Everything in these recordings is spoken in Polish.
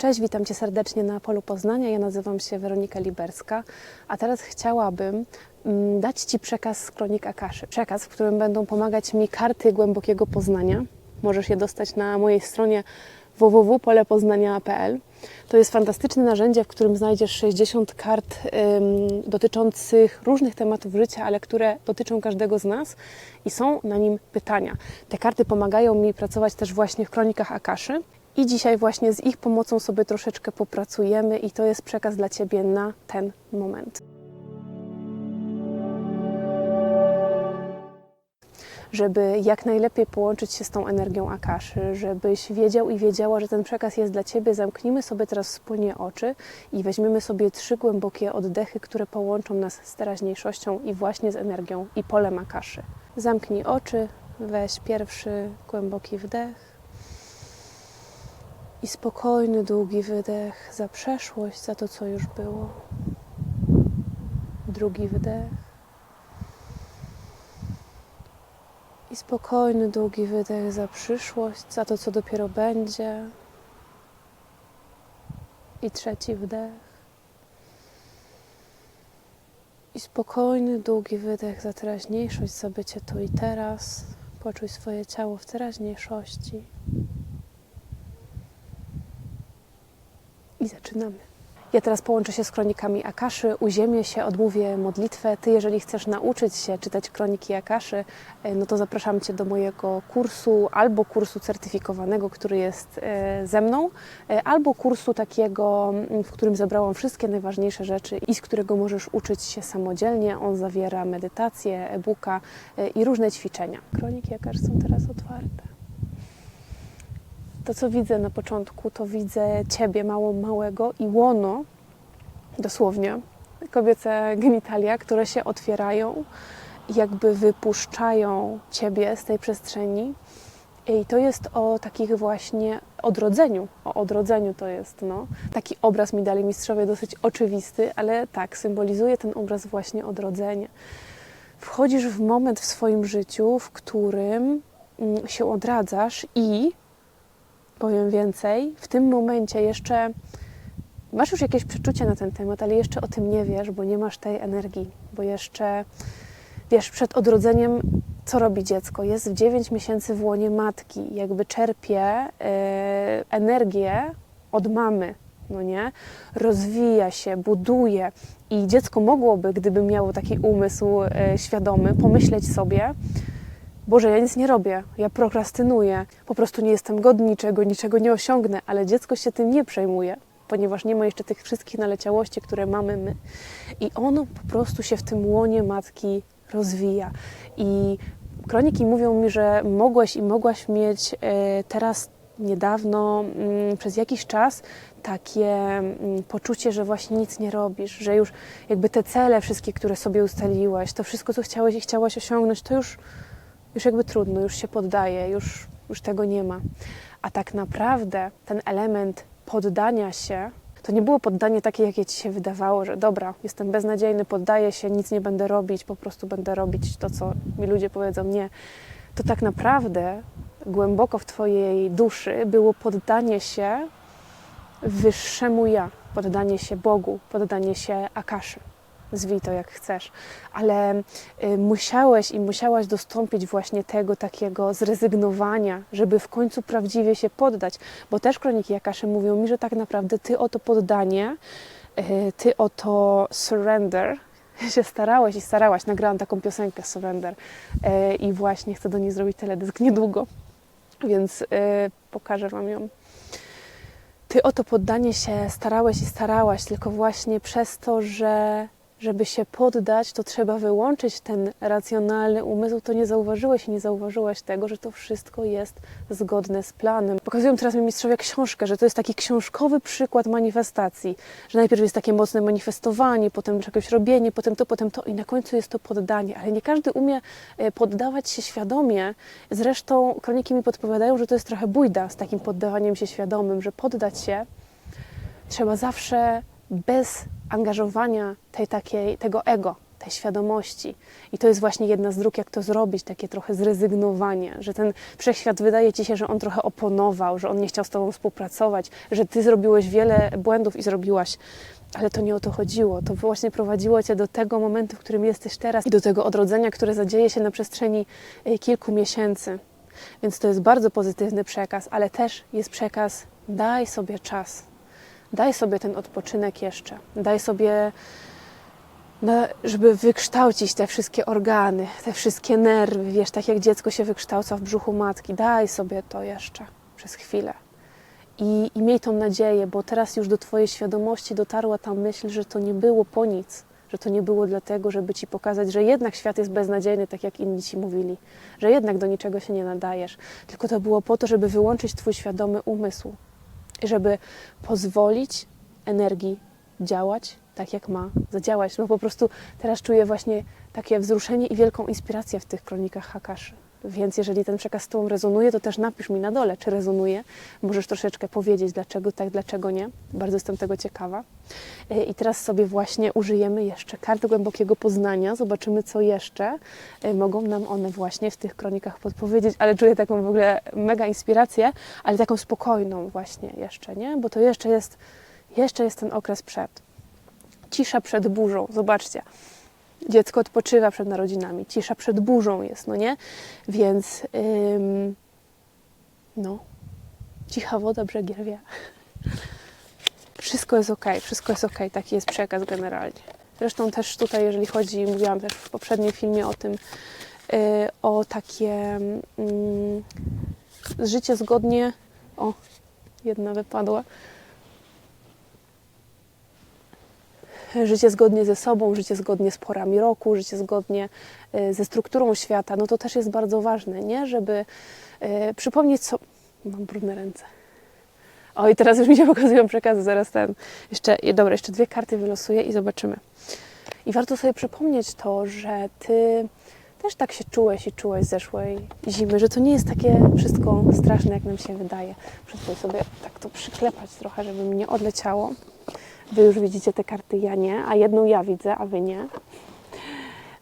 Cześć, witam Cię serdecznie na Polu Poznania. Ja nazywam się Weronika Liberska, a teraz chciałabym mm, dać Ci przekaz z Kronik Akaszy. Przekaz, w którym będą pomagać mi karty głębokiego poznania. Możesz je dostać na mojej stronie www.polepoznania.pl. To jest fantastyczne narzędzie, w którym znajdziesz 60 kart ym, dotyczących różnych tematów życia, ale które dotyczą każdego z nas i są na nim pytania. Te karty pomagają mi pracować też właśnie w kronikach Akaszy. I dzisiaj właśnie z ich pomocą sobie troszeczkę popracujemy i to jest przekaz dla Ciebie na ten moment. żeby jak najlepiej połączyć się z tą energią Akaszy, żebyś wiedział i wiedziała, że ten przekaz jest dla Ciebie, zamknijmy sobie teraz wspólnie oczy i weźmiemy sobie trzy głębokie oddechy, które połączą nas z teraźniejszością i właśnie z energią i polem Akaszy. Zamknij oczy, weź pierwszy głęboki wdech i spokojny, długi wydech za przeszłość, za to, co już było. Drugi wydech. I spokojny, długi wydech za przyszłość, za to, co dopiero będzie. I trzeci wdech. I spokojny, długi wydech za teraźniejszość, za bycie tu i teraz. Poczuj swoje ciało w teraźniejszości. I zaczynamy. Ja teraz połączę się z kronikami Akaszy, uziemię się, odmówię modlitwę. Ty, jeżeli chcesz nauczyć się czytać kroniki Akaszy, e, no to zapraszam Cię do mojego kursu albo kursu certyfikowanego, który jest e, ze mną, e, albo kursu takiego, w którym zebrałam wszystkie najważniejsze rzeczy i z którego możesz uczyć się samodzielnie. On zawiera medytację, e-booka i różne ćwiczenia. Kroniki Akaszy są teraz otwarte to, co widzę na początku, to widzę ciebie, mało małego i łono, dosłownie, kobiece genitalia, które się otwierają jakby wypuszczają ciebie z tej przestrzeni. I to jest o takich właśnie odrodzeniu. O odrodzeniu to jest, no. Taki obraz mi dali mistrzowie dosyć oczywisty, ale tak, symbolizuje ten obraz właśnie odrodzenie. Wchodzisz w moment w swoim życiu, w którym mm, się odradzasz i powiem więcej, w tym momencie jeszcze masz już jakieś przeczucie na ten temat, ale jeszcze o tym nie wiesz, bo nie masz tej energii, bo jeszcze wiesz, przed odrodzeniem co robi dziecko? Jest w 9 miesięcy w łonie matki, jakby czerpie yy, energię od mamy, no nie? Rozwija się, buduje i dziecko mogłoby, gdyby miało taki umysł yy, świadomy, pomyśleć sobie, Boże, ja nic nie robię, ja prokrastynuję, po prostu nie jestem godny niczego, niczego nie osiągnę, ale dziecko się tym nie przejmuje, ponieważ nie ma jeszcze tych wszystkich naleciałości, które mamy my. I ono po prostu się w tym łonie matki rozwija. I kroniki mówią mi, że mogłeś i mogłaś mieć e, teraz niedawno, mm, przez jakiś czas, takie mm, poczucie, że właśnie nic nie robisz, że już jakby te cele wszystkie, które sobie ustaliłaś, to wszystko, co chciałeś i chciałaś osiągnąć, to już już jakby trudno, już się poddaje, już, już tego nie ma. A tak naprawdę ten element poddania się, to nie było poddanie takie, jakie ci się wydawało, że dobra, jestem beznadziejny, poddaję się, nic nie będę robić, po prostu będę robić to, co mi ludzie powiedzą. Nie. To tak naprawdę głęboko w Twojej duszy było poddanie się wyższemu ja, poddanie się Bogu, poddanie się Akaszy zwij to jak chcesz, ale y, musiałeś i musiałaś dostąpić właśnie tego takiego zrezygnowania, żeby w końcu prawdziwie się poddać, bo też kroniki Jakaszy mówią mi, że tak naprawdę ty o to poddanie, y, ty o to surrender, się starałeś i starałaś. Nagrałam taką piosenkę Surrender y, i właśnie chcę do niej zrobić teledysk niedługo, więc pokażę Wam ją. Ty o to poddanie się starałeś i starałaś, tylko właśnie przez to, że żeby się poddać, to trzeba wyłączyć ten racjonalny umysł, to nie zauważyłeś i nie zauważyłaś tego, że to wszystko jest zgodne z planem. Pokazują teraz mi mistrzowie książkę, że to jest taki książkowy przykład manifestacji, że najpierw jest takie mocne manifestowanie, potem czegoś robienie, potem to, potem to i na końcu jest to poddanie, ale nie każdy umie e, poddawać się świadomie. Zresztą kroniki mi podpowiadają, że to jest trochę bójda z takim poddawaniem się świadomym, że poddać się trzeba zawsze bez angażowania tej takiej, tego ego, tej świadomości. I to jest właśnie jedna z dróg, jak to zrobić, takie trochę zrezygnowanie, że ten wszechświat wydaje ci się, że on trochę oponował, że on nie chciał z tobą współpracować, że ty zrobiłeś wiele błędów i zrobiłaś. Ale to nie o to chodziło. To właśnie prowadziło cię do tego momentu, w którym jesteś teraz i do tego odrodzenia, które zadzieje się na przestrzeni y, kilku miesięcy. Więc to jest bardzo pozytywny przekaz, ale też jest przekaz: daj sobie czas, daj sobie ten odpoczynek jeszcze, daj sobie no, żeby wykształcić te wszystkie organy, te wszystkie nerwy, wiesz, tak jak dziecko się wykształca w brzuchu matki, daj sobie to jeszcze przez chwilę. I, I miej tą nadzieję, bo teraz już do Twojej świadomości dotarła ta myśl, że to nie było po nic, że to nie było dlatego, żeby Ci pokazać, że jednak świat jest beznadziejny, tak jak inni Ci mówili, że jednak do niczego się nie nadajesz, tylko to było po to, żeby wyłączyć Twój świadomy umysł, żeby pozwolić energii działać tak, jak ma zadziałać. No po prostu teraz czuję właśnie takie wzruszenie i wielką inspirację w tych kronikach Hakaszy. Więc jeżeli ten przekaz z Tobą rezonuje, to też napisz mi na dole, czy rezonuje. Możesz troszeczkę powiedzieć, dlaczego tak, dlaczego nie. Bardzo jestem tego ciekawa. E, I teraz sobie właśnie użyjemy jeszcze kart głębokiego poznania. Zobaczymy, co jeszcze e, mogą nam one właśnie w tych kronikach podpowiedzieć. Ale czuję taką w ogóle mega inspirację, ale taką spokojną właśnie jeszcze, nie? Bo to jeszcze jest, jeszcze jest ten okres przed. Cisza przed burzą. Zobaczcie dziecko odpoczywa przed narodzinami, cisza przed burzą jest, no nie? Więc ym, no, cicha woda, brzegi rwie. Wszystko jest ok, wszystko jest ok, taki jest przekaz generalnie. Zresztą też tutaj, jeżeli chodzi, mówiłam też w poprzednim filmie o tym, yy, o takie yy, życie zgodnie, o, jedna wypadła, życie zgodnie ze sobą, życie zgodnie z porami roku, życie zgodnie y, ze strukturą świata, no to też jest bardzo ważne, nie? Żeby y, przypomnieć co... Mam brudne ręce. O, i teraz już mi się pokazują przekazy, zaraz ten... Jeszcze, dobra, jeszcze dwie karty wylosuję i zobaczymy. I warto sobie przypomnieć to, że Ty też tak się czułeś i czułeś zeszłej zimy, że to nie jest takie wszystko straszne, jak nam się wydaje. Muszę sobie tak to przyklepać trochę, żeby mi nie odleciało. Wy już widzicie te karty, ja nie, a jedną ja widzę, a Wy nie.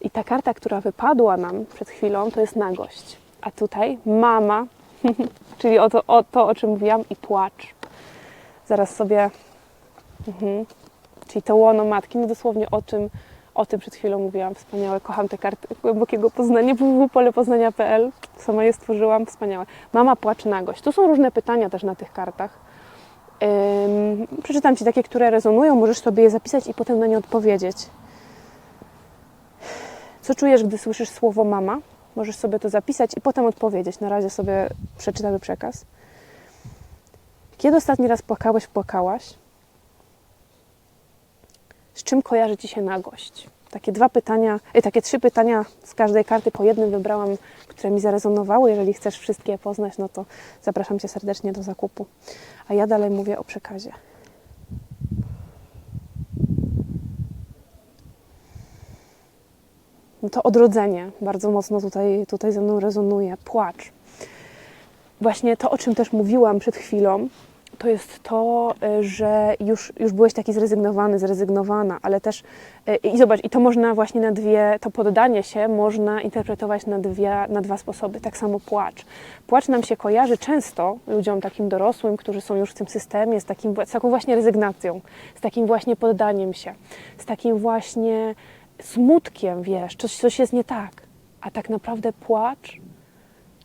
I ta karta, która wypadła nam przed chwilą, to jest nagość. A tutaj mama, czyli o to, o to, o czym mówiłam, i płacz. Zaraz sobie... Mhm. Czyli to łono matki, no dosłownie o czym, o tym przed chwilą mówiłam. Wspaniałe, kocham te karty głębokiego poznania, www.polepoznania.pl. Sama je stworzyłam, wspaniałe. Mama, płacz, nagość. Tu są różne pytania też na tych kartach. Przeczytam Ci takie, które rezonują, możesz sobie je zapisać i potem na nie odpowiedzieć. Co czujesz, gdy słyszysz słowo mama? Możesz sobie to zapisać i potem odpowiedzieć. Na razie sobie przeczytamy przekaz. Kiedy ostatni raz płakałeś, płakałaś? Z czym kojarzy Ci się nagość? Takie dwa pytania, y, takie trzy pytania z każdej karty po jednym wybrałam, które mi zarezonowały. Jeżeli chcesz wszystkie poznać, no to zapraszam Cię serdecznie do zakupu. A ja dalej mówię o przekazie. No to odrodzenie bardzo mocno tutaj, tutaj ze mną rezonuje. Płacz. Właśnie to, o czym też mówiłam przed chwilą, to jest to, y, że już, już byłeś taki zrezygnowany, zrezygnowana, ale też y, i zobacz, i to można właśnie na dwie, to poddanie się można interpretować na, dwie, na dwa sposoby. Tak samo płacz. Płacz nam się kojarzy często ludziom takim dorosłym, którzy są już w tym systemie, z, takim, z taką właśnie rezygnacją, z takim właśnie poddaniem się, z takim właśnie smutkiem, wiesz, coś, coś jest nie tak. A tak naprawdę płacz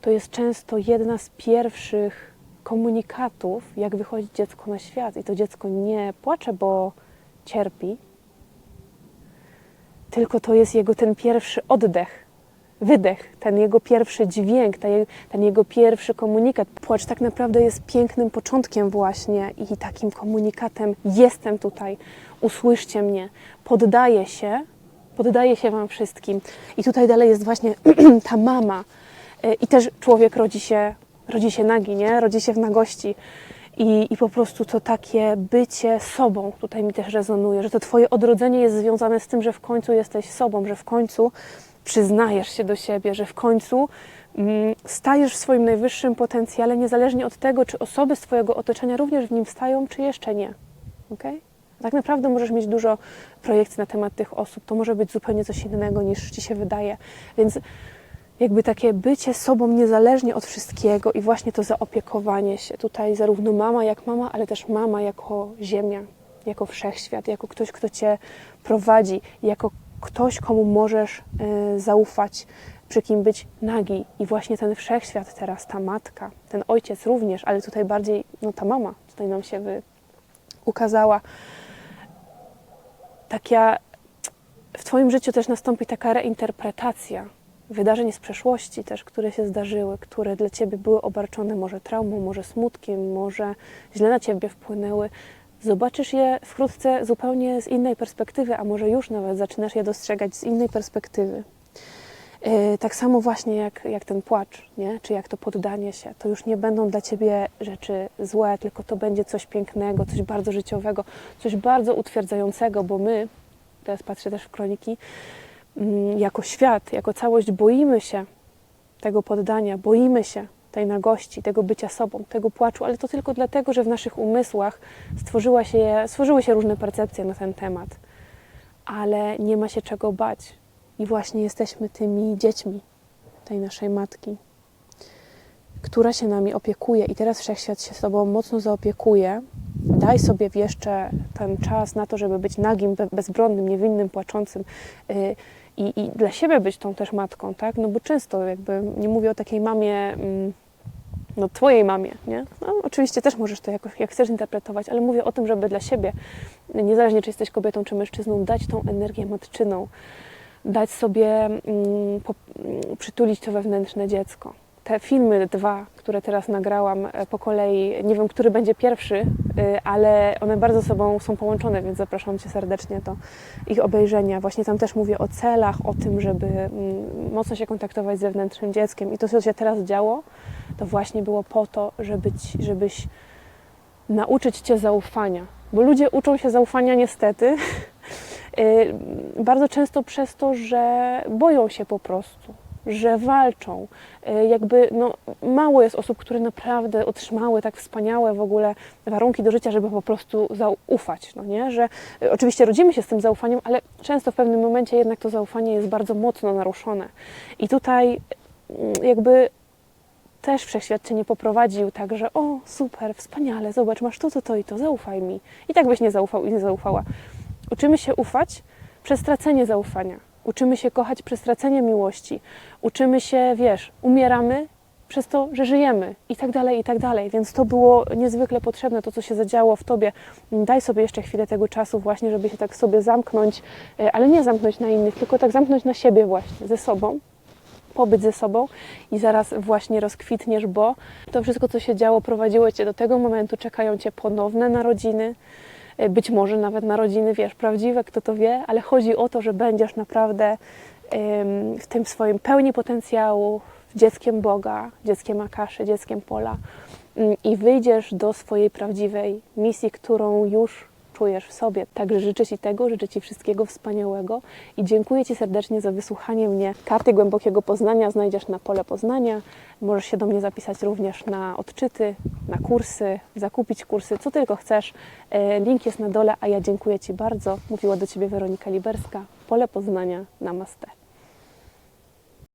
to jest często jedna z pierwszych komunikatów, jak wychodzi dziecko na świat. I to dziecko nie płacze, bo cierpi, tylko to jest jego ten pierwszy oddech, wydech, ten jego pierwszy dźwięk, ten jego pierwszy komunikat. Płacz tak naprawdę jest pięknym początkiem właśnie i takim komunikatem jestem tutaj, usłyszcie mnie, poddaję się, poddaję się Wam wszystkim. I tutaj dalej jest właśnie ta mama. Y, I też człowiek rodzi się rodzi się nagi, nie? Rodzi się w nagości. I, I po prostu to takie bycie sobą tutaj mi też rezonuje, że to Twoje odrodzenie jest związane z tym, że w końcu jesteś sobą, że w końcu przyznajesz się do siebie, że w końcu mm, stajesz w swoim najwyższym potencjale, niezależnie od tego, czy osoby z Twojego otoczenia również w nim stają, czy jeszcze nie. Okay? Tak naprawdę możesz mieć dużo projekcji na temat tych osób. To może być zupełnie coś innego niż ci się wydaje. Więc jakby takie bycie sobą niezależnie od wszystkiego i właśnie to zaopiekowanie się tutaj zarówno mama jak mama, ale też mama jako ziemia, jako wszechświat, jako ktoś, kto cię prowadzi, jako ktoś, komu możesz y, zaufać, przy kim być nagi. I właśnie ten wszechświat teraz, ta matka, ten ojciec również, ale tutaj bardziej no, ta mama tutaj nam się wy, ukazała. Taka, w Twoim życiu też nastąpi taka reinterpretacja wydarzeń z przeszłości też, które się zdarzyły, które dla Ciebie były obarczone może traumą, może smutkiem, może źle na Ciebie wpłynęły. Zobaczysz je wkrótce zupełnie z innej perspektywy, a może już nawet zaczynasz je dostrzegać z innej perspektywy. Yy, tak samo właśnie jak, jak ten płacz, nie? czy jak to poddanie się. To już nie będą dla Ciebie rzeczy złe, tylko to będzie coś pięknego, coś bardzo życiowego, coś bardzo utwierdzającego, bo my, teraz patrzę też w kroniki, jako świat, jako całość boimy się tego poddania, boimy się tej nagości, tego bycia sobą, tego płaczu, ale to tylko dlatego, że w naszych umysłach stworzyła się, stworzyły się różne percepcje na ten temat. Ale nie ma się czego bać. I właśnie jesteśmy tymi dziećmi tej naszej matki, która się nami opiekuje. I teraz wszechświat się z Tobą mocno zaopiekuje. Daj sobie jeszcze ten czas na to, żeby być nagim, be- bezbronnym, niewinnym, płaczącym. Yy, i, i dla siebie być tą też matką, tak? No bo często jakby, nie mówię o takiej mamie, mm, no twojej mamie, nie? No, oczywiście też możesz to jakoś, jak chcesz interpretować, ale mówię o tym, żeby dla siebie, niezależnie czy jesteś kobietą, czy mężczyzną, dać tą energię matczyną, dać sobie, mm, po, mm, przytulić to wewnętrzne dziecko. Te filmy dwa, które teraz nagrałam e, po kolei, nie wiem, który będzie pierwszy, y, ale one bardzo sobą są połączone, więc zapraszam Cię serdecznie do ich obejrzenia. Właśnie tam też mówię o celach, o tym, żeby mm, mocno się kontaktować z zewnętrznym dzieckiem. I to, co się teraz działo, to właśnie było po to, żeby ci, żebyś nauczyć Cię zaufania. Bo ludzie uczą się zaufania niestety y, bardzo często przez to, że boją się po prostu że walczą. Y, Jakby no, mało jest osób, które naprawdę otrzymały tak wspaniałe w ogóle warunki do życia, żeby po prostu zaufać. No nie? Że y, oczywiście rodzimy się z tym zaufaniem, ale często w pewnym momencie jednak to zaufanie jest bardzo mocno naruszone. I tutaj mm, jakby też wszechświat cię poprowadził tak, że o super, wspaniale, zobacz, masz to, to, to i to, zaufaj mi. I tak byś nie zaufał i nie zaufała. Uczymy się ufać przez tracenie zaufania. Uczymy się kochać przez tracenie miłości. Uczymy się, wiesz, umieramy przez to, że żyjemy i tak dalej, i tak dalej. Więc to było niezwykle potrzebne, to co się zadziało w tobie. Daj sobie jeszcze chwilę tego czasu właśnie, żeby się tak sobie zamknąć, e, ale nie zamknąć na innych, tylko tak zamknąć na siebie właśnie, ze sobą pobyt ze sobą i zaraz właśnie rozkwitniesz, bo to wszystko, co się działo, prowadziło Cię do tego momentu, czekają Cię ponowne narodziny, być może nawet narodziny, wiesz, prawdziwe, kto to wie, ale chodzi o to, że będziesz naprawdę w tym swoim pełni potencjału, dzieckiem Boga, dzieckiem Akaszy, dzieckiem Pola mm, i wyjdziesz do swojej prawdziwej misji, którą już czujesz w sobie. Także życzę Ci tego, życzę Ci wszystkiego wspaniałego i dziękuję Ci serdecznie za wysłuchanie mnie. Karty głębokiego poznania znajdziesz na pole poznania. Możesz się do mnie zapisać również na odczyty, na kursy, zakupić kursy, co tylko chcesz. E, Link jest na dole, a ja dziękuję Ci bardzo. Mówiła do Ciebie Weronika Liberska. Pole poznania. Namaste.